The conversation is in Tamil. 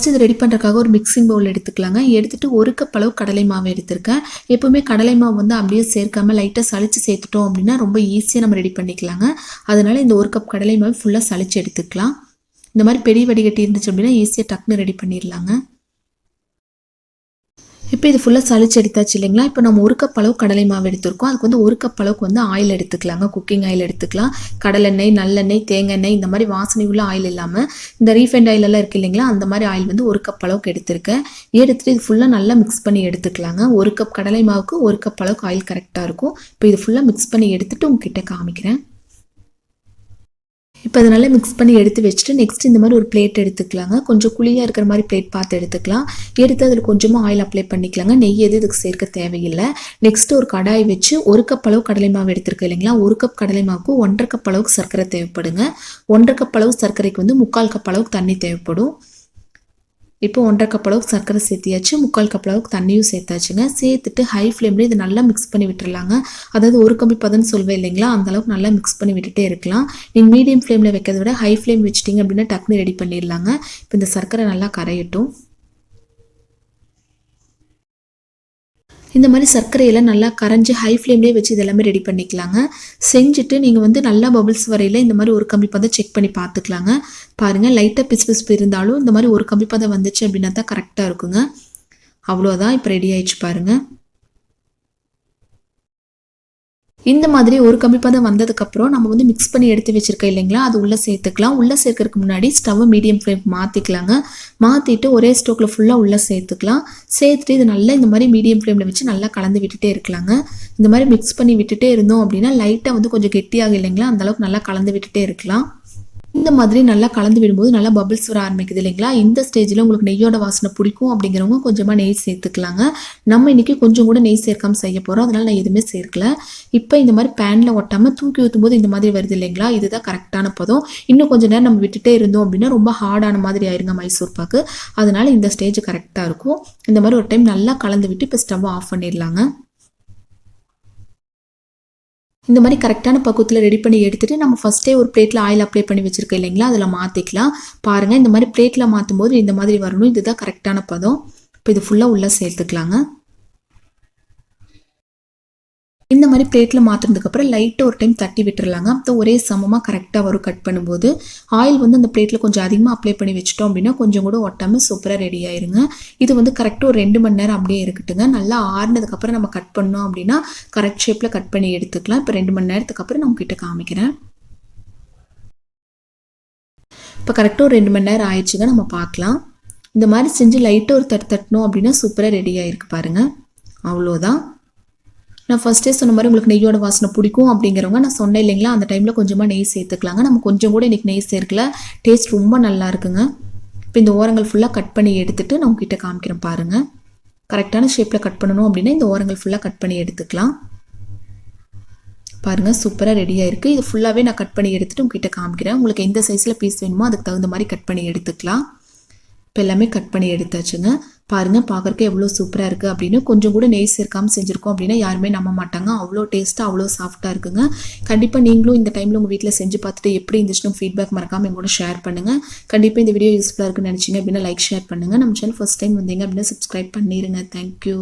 ஃபஸ்ட்டு இது ரெடி பண்ணுறதுக்காக ஒரு மிக்சிங் பவுல் எடுத்துக்கலாங்க. எடுத்துட்டு ஒரு கப் அளவு கடலை மாவு எடுத்திருக்கேன். எப்போவுமே கடலை மாவு வந்து அப்படியே சேர்க்காம லைட்டாக சளிச்சு சேர்த்துட்டோம் அப்படின்னா ரொம்ப ஈஸியாக நம்ம ரெடி பண்ணிக்கலாங்க. அதனால் இந்த ஒரு கப் கடலை மாவு ஃபுல்லாக சளிச்சு எடுத்துக்கலாம். இந்த மாதிரி பெரிய வடிகட்டி இருந்துச்சு அப்படின்னா ஈஸியாக டக்குன்னு ரெடி பண்ணிடலாங்க இப்போ இது ஃபுல்லாக சளிச்சு எடுத்தாச்சு இல்லைங்களா? இப்போ நம்ம ஒரு கப் அளவு கடலை மாவு எடுத்திருக்கோம். அதுக்கு வந்து ஒரு கப் அளவுக்கு வந்து ஆயில் எடுத்துக்கலாங்க. குக்கிங் ஆயில் எடுத்துக்கலாம். கடலெண்ணெய் நல்லெண்ணெய் தேங்காய் இந்த மாதிரி வாசனை உள்ள ஆயில் இல்லாமல் இந்த ரீஃபைண்ட் ஆயில் எல்லாம் இருக்கு இல்லைங்களா? அந்த மாதிரி ஆயில் வந்து ஒரு கப் அளவுக்கு எடுத்திருக்கேன். எடுத்துகிட்டு இது ஃபுல்லாக நல்லா மிக்ஸ் பண்ணி எடுத்துக்கலாங்க. ஒரு கப் கடலை மாவுக்கு ஒரு கப் அளவுக்கு ஆயில் கரெக்டாக இருக்கும். இப்போ இது ஃபுல்லாக மிக்ஸ் பண்ணி எடுத்துகிட்டு உங்ககிட்ட காமிக்கிறேன். இப்போ அதை நல்லா மிக்ஸ் பண்ணி எடுத்து வச்சுட்டு நெக்ஸ்ட் இந்த மாதிரி ஒரு பிளேட் எடுத்துக்கலாங்க. கொஞ்சம் குழியாக இருக்கிற மாதிரி பிளேட் பார்த்து எடுத்துக்கலாம். எடுத்து அதில் கொஞ்சமாக ஆயில் அப்ளை பண்ணிக்கலாங்க. நெய் எது இதுக்கு சேர்க்க தேவையில்லை. நெக்ஸ்ட் ஒரு கடாய் வச்சு ஒரு கப் அளவு கடலை மாவு எடுத்துருக்கு இல்லைங்களா? ஒரு கப் கடலை மாவுக்கு ஒன்றரை கப் அளவுக்கு சர்க்கரை தேவைப்படுங்க. ஒன்றரை கப் அளவு சர்க்கரைக்கு வந்து முக்கால் கப் அளவுக்கு தண்ணி தேவைப்படும். இப்போ ஒன்றரை கப் அளவுக்கு சர்க்கரை சேர்த்தியாச்சு முக்கால் கப் அளவுக்கு தண்ணியும் சேர்த்தாச்சுங்க. சேர்த்துட்டு ஹை ஃப்ளேம்லேயே இது நல்லா மிக்ஸ் பண்ணி விட்டுறலாங்க. அதாவது ஒரு கம்பி பதம்னு சொல்வேன் இல்லைங்களா அந்த அளவுக்கு நல்லா மிக்ஸ் பண்ணி விட்டுட்டே இருக்கலாம். நீங்கள் மீடியம் ஃப்ளேமில் வைக்கிறத விட ஹை ஃப்ளேம் வச்சிட்டிங்க அப்படின்னா டக்குனு ரெடி பண்ணிடலாங்க. இப்போ இந்த சர்க்கரை நல்லா கரையட்டும். இந்த மாதிரி சர்க்கரையெல்லாம் நல்லா கரைஞ்சி ஹை ஃப்ளேம்லேயே வச்சு இதெல்லாமே ரெடி பண்ணிக்கலாங்க. செஞ்சுட்டு நீங்கள் வந்து நல்லா பபிள்ஸ் வரையில் இந்த மாதிரி ஒரு கம்பி பதம் செக் பண்ணி பார்த்துக்கலாங்க. பாருங்கள் லைட்டாக பிசு பிசுப்பு இருந்தாலும் இந்த மாதிரி ஒரு கம்பி பதம் வந்துச்சு அப்படின்னா தான் கரெக்டாக இருக்குங்க. அவ்வளோதான் இப்போ ரெடி ஆயிடுச்சு பாருங்கள் இந்த மாதிரி ஒரு கம்பி பதம் வந்ததுக்கப்புறம் நம்ம வந்து மிக்ஸ் பண்ணி எடுத்து வச்சிருக்கோம் இல்லைங்களா? அது உள்ளே சேர்த்துக்கலாம். உள்ளே சேர்க்கறதுக்கு முன்னாடி ஸ்டவ் மீடியம் ஃப்ளேம் மாற்றிக்கலாங்க மாற்றிட்டு ஒரே ஸ்டோக்கில் ஃபுல்லாக உள்ளே சேர்த்துக்கலாம். சேர்த்துட்டு இது நல்லா இந்த மாதிரி மீடியம் ஃப்ளேமில் வச்சு நல்லா கலந்து விட்டுட்டே இருக்கலாங்க. இந்த மாதிரி மிக்ஸ் பண்ணி விட்டுட்டே இருந்தோம் அப்படின்னா லைட்டாக வந்து கொஞ்சம் கெட்டியாக இல்லைங்களா? அந்தளவுக்கு நல்லா கலந்து விட்டுட்டே இருக்கலாம். இந்த மாதிரி நல்லா கலந்து விடும்போது நல்லா பபிள்ஸ் வர ஆரம்பிக்குது இல்லைங்களா? இந்த ஸ்டேஜில் உங்களுக்கு நெய்யோட வாசனை பிடிக்கும் அப்படிங்கிறவங்க கொஞ்சமாக நெய் சேர்த்துக்கலாங்க. நம்ம இன்றைக்கி கொஞ்சம் கூட நெய் சேர்க்காம செய்ய போகிறோம் அதனால் நான் எதுவுமே சேர்க்கல. இப்போ இந்த மாதிரி பேனில் ஒட்டாமல் தூக்கி ஊற்றும் போது இந்த மாதிரி வருது இல்லைங்களா? இதுதான் கரெக்டான பதம். இன்னும் கொஞ்சம் நேரம் நம்ம விட்டுட்டே இருந்தோம் அப்படின்னா ரொம்ப ஹார்டான மாதிரி ஆயிருங்க மைசூர் பாக்கு. அதனால் இந்த ஸ்டேஜ் கரெக்டாக இருக்கும். இந்த மாதிரி ஒரு டைம் நல்லா கலந்து விட்டு இப்போ ஸ்டவ் ஆஃப் பண்ணிடலாங்க. இந்த மாதிரி கரெக்டான பக்குவத்தில் ரெடி பண்ணி எடுத்துகிட்டு நம்ம ஃபஸ்ட்டே ஒரு பிளேட்டில் ஆயில் அப்ளை பண்ணி வச்சுருக்கோம் இல்லைங்களா? அதில் மாற்றிக்கலாம் பாருங்கள் இந்த மாதிரி பிளேட்டில் மாற்றும் போது இந்த மாதிரி வரணும். இதுதான் கரெக்டான பதம். இப்போ இது ஃபுல்லாக உள்ளே சேர்த்துக்கலாங்க. இந்த மாதிரி பிளேட்டில் மாற்றினதுக்கப்புறம் லைட்டாக ஒரு டைம் தட்டி விட்டுறலாங்க. அப்போ ஒரே சமமாக கரெக்டாக வரும் கட் பண்ணும்போது. ஆயில் வந்து அந்த பிளேட்டில் கொஞ்சம் அதிகமாக அப்ளை பண்ணி வச்சிட்டோம் அப்படின்னா கொஞ்சம் கூட ஒட்டாமல் சூப்பராக ரெடி ஆயிருங்க. இது வந்து கரெக்டாக ஒரு ரெண்டு மணி நேரம் அப்படியே இருக்கட்டுங்க. நல்லா ஆறுனதுக்கப்புறம் நம்ம கட் பண்ணோம் அப்படின்னா கரெக்ட் ஷேப்பில் கட் பண்ணி எடுத்துக்கலாம். இப்போ ரெண்டு மணி நேரத்துக்கு அப்புறம் நான் உங்ககிட்ட காமிக்கிறேன். இப்போ கரெக்டாக ஒரு ரெண்டு மணி நேரம் ஆயிடுச்சுங்க. நம்ம பார்க்கலாம். இந்த மாதிரி செஞ்சு லைட்டாக ஒரு தட்டு தட்டணும் அப்படின்னா சூப்பராக ரெடி ஆகிருக்கு பாருங்கள் அவ்வளோதான். நான் ஃபஸ்ட்டே சொன்ன மாதிரி உங்களுக்கு நெய்யோட வாசனை பிடிக்கும் அப்படிங்கிறவங்க நான் சொன்னேன் இல்லைங்களா? அந்த டைமில் கொஞ்சமாக நெய் சேர்த்துக்கலாங்க. நம்ம கொஞ்சம் கூட இன்றைக்கி நெய் சேர்க்கல. டேஸ்ட் ரொம்ப நல்லா இருக்குங்க. இப்போ இந்த ஓரங்கள் ஃபுல்லாக கட் பண்ணி எடுத்துகிட்டு நான் உங்ககிட்ட காமிக்கிறேன் பாருங்கள் கரெக்டான ஷேப்பில் கட் பண்ணணும் அப்படின்னா இந்த ஓரங்கள் ஃபுல்லாக கட் பண்ணி எடுத்துக்கலாம். பாருங்கள் சூப்பராக ரெடியாக இருக்குது இது ஃபுல்லாகவே நான் கட் பண்ணி எடுத்துகிட்டு உங்ககிட்ட காமிக்கிறேன். உங்களுக்கு எந்த சைஸில் பீஸ் வேணுமோ அதுக்கு தகுந்த மாதிரி கட் பண்ணி எடுத்துக்கலாம். இப்போ எல்லாமே கட் பண்ணி எடுத்தாச்சுங்க. பாருங்கள் பார்க்குறக்கு எவ்வளோ சூப்பராக இருக்குது அப்படின்னு கொஞ்சம் கூட நெய் சேர்க்காமல் செஞ்சுருக்கோம் அப்படின்னா யாருமே நம்ப மாட்டாங்க. அவ்வளோ டேஸ்ட்டாக அவ்வளோ சாஃப்ட்டாக இருக்குங்க. கண்டிப்பாக நீங்களும் இந்த டைமில் உங்கள் வீட்டில் செஞ்சு பார்த்துட்டு எப்படி இருந்துச்சுன்னு ஃபீட்பேக் மறக்காமல் எங்களோட ஷேர் பண்ணுங்கள் கண்டிப்பாக இந்த வீடியோ யூஸ்ஃபுல்லாக இருக்குன்னு நினச்சிங்க அப்படின்னா லைக் ஷேர் பண்ணுங்கள் நம்ம சேனல் ஃபஸ்ட் டைம் வந்தீங்க அப்படின்னா சப்ஸ்கிரைப் பண்ணிடுங்க தேங்க்யூ